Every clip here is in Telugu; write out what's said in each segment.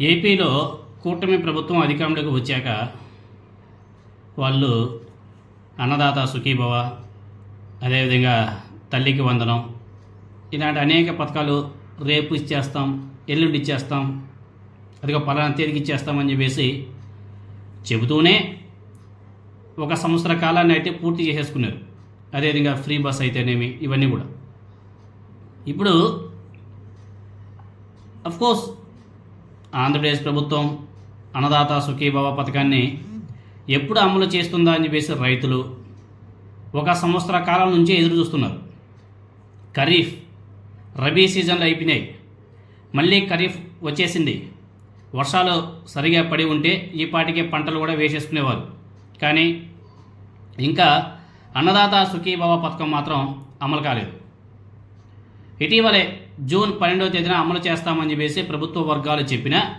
ఏపీలో కూటమి ప్రభుత్వం అధికారంలోకి వచ్చాక వాళ్ళు అన్నదాత సుఖీభవ అదేవిధంగా తల్లికి వందనం ఇలాంటి అనేక పథకాలు రేపు ఇచ్చేస్తాం ఎల్లుండి ఇచ్చేస్తాం అదిగో పలానా తేదీకి ఇచ్చేస్తామని చెప్పేసి చెబుతూనే ఒక సంవత్సర కాలాన్ని అయితే పూర్తి చేసేసుకున్నారు. అదేవిధంగా ఫ్రీ బస్ అయితేనేమి ఇవన్నీ కూడా. ఇప్పుడు అఫ్కోర్స్ ఆంధ్రప్రదేశ్ ప్రభుత్వం అన్నదాత సుఖీభవ పథకాన్ని ఎప్పుడు అమలు చేస్తుందా అని చెప్పేసి రైతులు ఒక సంవత్సర కాలం నుంచి ఎదురు చూస్తున్నారు. ఖరీఫ్ రబీ సీజన్లు అయిపోయినాయి. మళ్ళీ ఖరీఫ్ వచ్చేసింది. వర్షాలు సరిగా పడి ఉంటే ఈ పాటికే పంటలు కూడా వేసేసుకునేవారు. కానీ ఇంకా అన్నదాత సుఖీభవ పథకం మాత్రం అమలు కాలేదు. ఇటీవలే జూన్ పన్నెండవ తేదీన అమలు చేస్తామని చెప్పేసి ప్రభుత్వ వర్గాలు చెప్పినా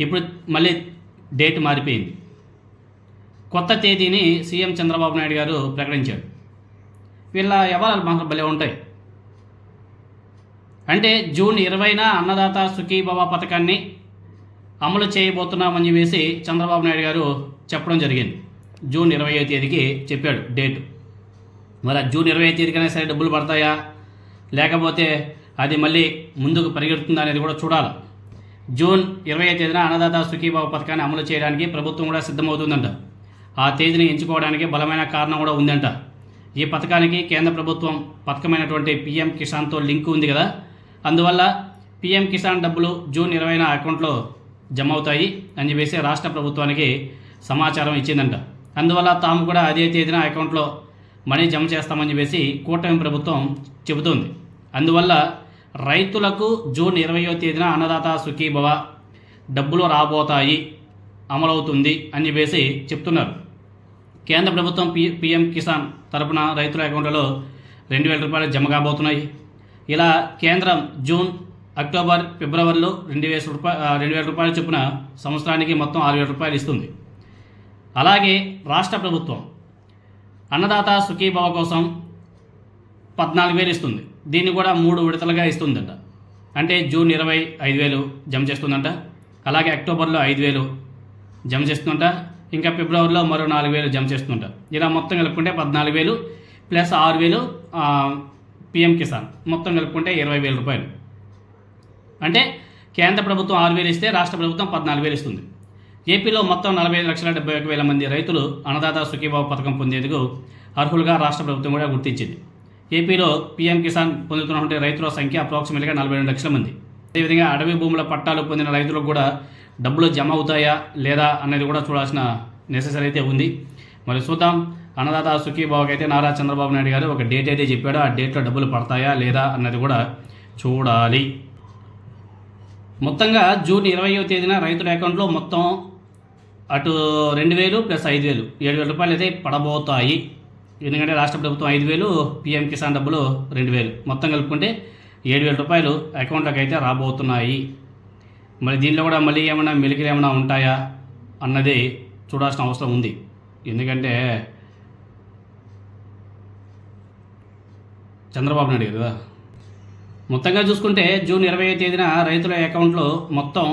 ఇప్పుడు మళ్ళీ డేట్ మారిపోయింది. కొత్త తేదీని సీఎం చంద్రబాబు నాయుడు గారు ప్రకటించారు. వీళ్ళ వ్యవహారాలు మాత్రం భలే ఉంటాయి. అంటే జూన్ ఇరవైన అన్నదాత సుఖీభవ పథకాన్ని అమలు చేయబోతున్నామని చెప్పేసి చంద్రబాబు నాయుడు గారు చెప్పడం జరిగింది. జూన్ ఇరవై తేదీకి చెప్పాడు డేట్. మరి జూన్ ఇరవై తేదీకైనా సరే డబ్బులు పడతాయా? లేకపోతే అది మళ్ళీ ముందుకు పరిగెడుతుందా అనేది కూడా చూడాలి. జూన్ ఇరవై తేదీన అన్నదాత సుఖీభావ పథకాన్ని అమలు చేయడానికి ప్రభుత్వం కూడా సిద్ధమవుతుందంట. ఆ తేదీని ఎంచుకోవడానికి బలమైన కారణం కూడా ఉందంట. ఈ పథకానికి కేంద్ర ప్రభుత్వం పథకమైనటువంటి పిఎం కిసాన్తో లింక్ ఉంది కదా. అందువల్ల పిఎం కిసాన్ డబ్బులు జూన్ ఇరవైన అకౌంట్లో జమ అవుతాయి అని చెప్పేసి రాష్ట్ర ప్రభుత్వానికి సమాచారం ఇచ్చిందంట. అందువల్ల తాము కూడా అదే తేదీన అకౌంట్లో మనీ జమ చేస్తామని చెప్పేసి కూటమి ప్రభుత్వం చెబుతోంది. అందువల్ల రైతులకు జూన్ ఇరవయో తేదీన అన్నదాత సుఖీభవ డబ్బులు రాబోతాయి అమలవుతుంది అని చెప్పేసి చెప్తున్నారు. కేంద్ర ప్రభుత్వం పి పిఎం కిసాన్ తరపున రైతుల అకౌంట్లలో రెండు వేల రూపాయలు జమ కాబోతున్నాయి. ఇలా కేంద్రం జూన్ అక్టోబర్ ఫిబ్రవరిలో రెండు వేల రూపాయ రెండు వేల రూపాయల చొప్పున సంవత్సరానికి మొత్తం ఆరు వేల రూపాయలు ఇస్తుంది. అలాగే రాష్ట్ర ప్రభుత్వం అన్నదాత సుఖీభవ కోసం పద్నాలుగు వేలు ఇస్తుంది. దీన్ని కూడా మూడు విడతలుగా ఇస్తుందంట. అంటే జూన్ ఇరవై ఐదు వేలు జమ చేస్తుందంట. అలాగే అక్టోబర్లో ఐదు వేలు జమ చేస్తుందంట. ఇంకా ఫిబ్రవరిలో మరో నాలుగు వేలు జమ చేస్తుందంట. ఇలా మొత్తం కలుపుకుంటే పద్నాలుగు వేలు ప్లస్ ఆరు వేలు పిఎం కిసాన్. మొత్తం కలుపుకుంటే ఇరవై వేల రూపాయలు. అంటే కేంద్ర ప్రభుత్వం ఆరు వేలు ఇస్తే రాష్ట్ర ప్రభుత్వం పద్నాలుగు వేలు ఇస్తుంది. ఏపీలో మొత్తం నలభై ఐదు లక్షల డెబ్బై ఒక వేల మంది రైతులు అన్నదాత సుఖీభావ పథకం పొందేందుకు అర్హులుగా రాష్ట్ర ప్రభుత్వం కూడా గుర్తించింది. ఏపీలో పీఎం కిసాన్ పొందుతున్నటువంటి రైతుల సంఖ్య అప్రాక్సిమేట్గా నలభై రెండు లక్షల మంది. అదేవిధంగా అడవి భూముల పట్టాలు పొందిన రైతులకు కూడా డబ్బులు జమ అవుతాయా లేదా అనేది కూడా చూడాల్సిన నెసెసరీ అయితే ఉంది. మరి చూద్దాం. అన్నదాత సుఖీబాబుకి అయితే నారా చంద్రబాబు నాయుడు గారు ఒక డేట్ అయితే చెప్పాడో. ఆ డేట్లో డబ్బులు పడతాయా లేదా అన్నది కూడా చూడాలి. మొత్తంగా జూన్ ఇరవయో తేదీన రైతుల అకౌంట్లో మొత్తం అటు రెండు వేలు ప్లస్ ఐదు వేలు. ఏడు వేల రూపాయలు అయితే పడబోతాయి. ఎందుకంటే రాష్ట్ర ప్రభుత్వం ఐదు వేలు పిఎం కిసాన్ డబ్బులు రెండు వేలు. మొత్తం కలుపుకుంటే ఏడు వేల రూపాయలు అకౌంట్లోకి అయితే రాబోతున్నాయి. మరి దీనిలో కూడా మళ్ళీ ఏమైనా మెలికలు ఏమైనా ఉంటాయా అన్నది చూడాల్సిన అవసరం ఉంది. ఎందుకంటే చంద్రబాబు నాయుడు కదా. మొత్తంగా చూసుకుంటే జూన్ ఇరవై తేదీన రైతుల అకౌంట్లో మొత్తం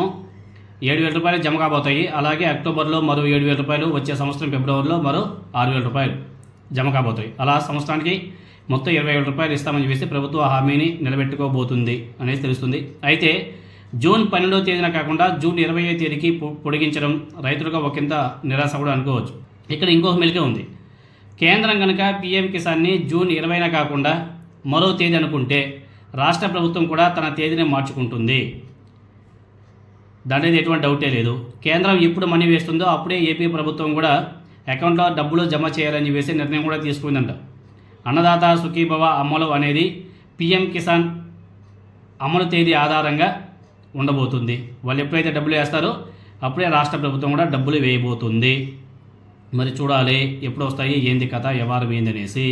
ఏడు వేల రూపాయలు జమ కాబోతాయి. అలాగే అక్టోబర్లో మరో ఏడు వేల రూపాయలు వచ్చే సంవత్సరం ఫిబ్రవరిలో మరో ఆరు వేల రూపాయలు. జమ కాబోతాయి అలా సంవత్సరానికి మొత్తం ఇరవై ఏడు రూపాయలు ఇస్తామని చెప్పేసి ప్రభుత్వ హామీని నిలబెట్టుకోబోతుంది అనేది తెలుస్తుంది. అయితే జూన్ పన్నెండవ తేదీన కాకుండా జూన్ ఇరవై తేదీకి పొ- పొడిగించడం రైతులకు ఒకంత నిరాశ కూడా అనుకోవచ్చు. ఇక్కడ ఇంకొక మెలిక ఉంది. కేంద్రం కనుక పీఎం కిసాన్ని జూన్ ఇరవైన కాకుండా మరో తేదీ అనుకుంటే రాష్ట్ర ప్రభుత్వం కూడా తన తేదీని మార్చుకుంటుంది. దాని ఎటువంటి డౌటే లేదు. కేంద్రం ఎప్పుడు మనీ వేస్తుందో అప్పుడే ఏపీ ప్రభుత్వం కూడా అకౌంట్లో డబ్బులు జమ చేయాలని చెప్పేసి నిర్ణయం కూడా తీసుకుందంట. అన్నదాత సుఖీభవ అమలు అనేది పిఎం కిసాన్ అమలు తేదీ ఆధారంగా ఉండబోతుంది. వాళ్ళు ఎప్పుడైతే డబ్బులు వేస్తారో అప్పుడే రాష్ట్ర ప్రభుత్వం కూడా డబ్బులు వేయబోతుంది. మరి చూడాలి ఎప్పుడు వస్తాయి ఏంది కథ ఎవరు ఏందనేసి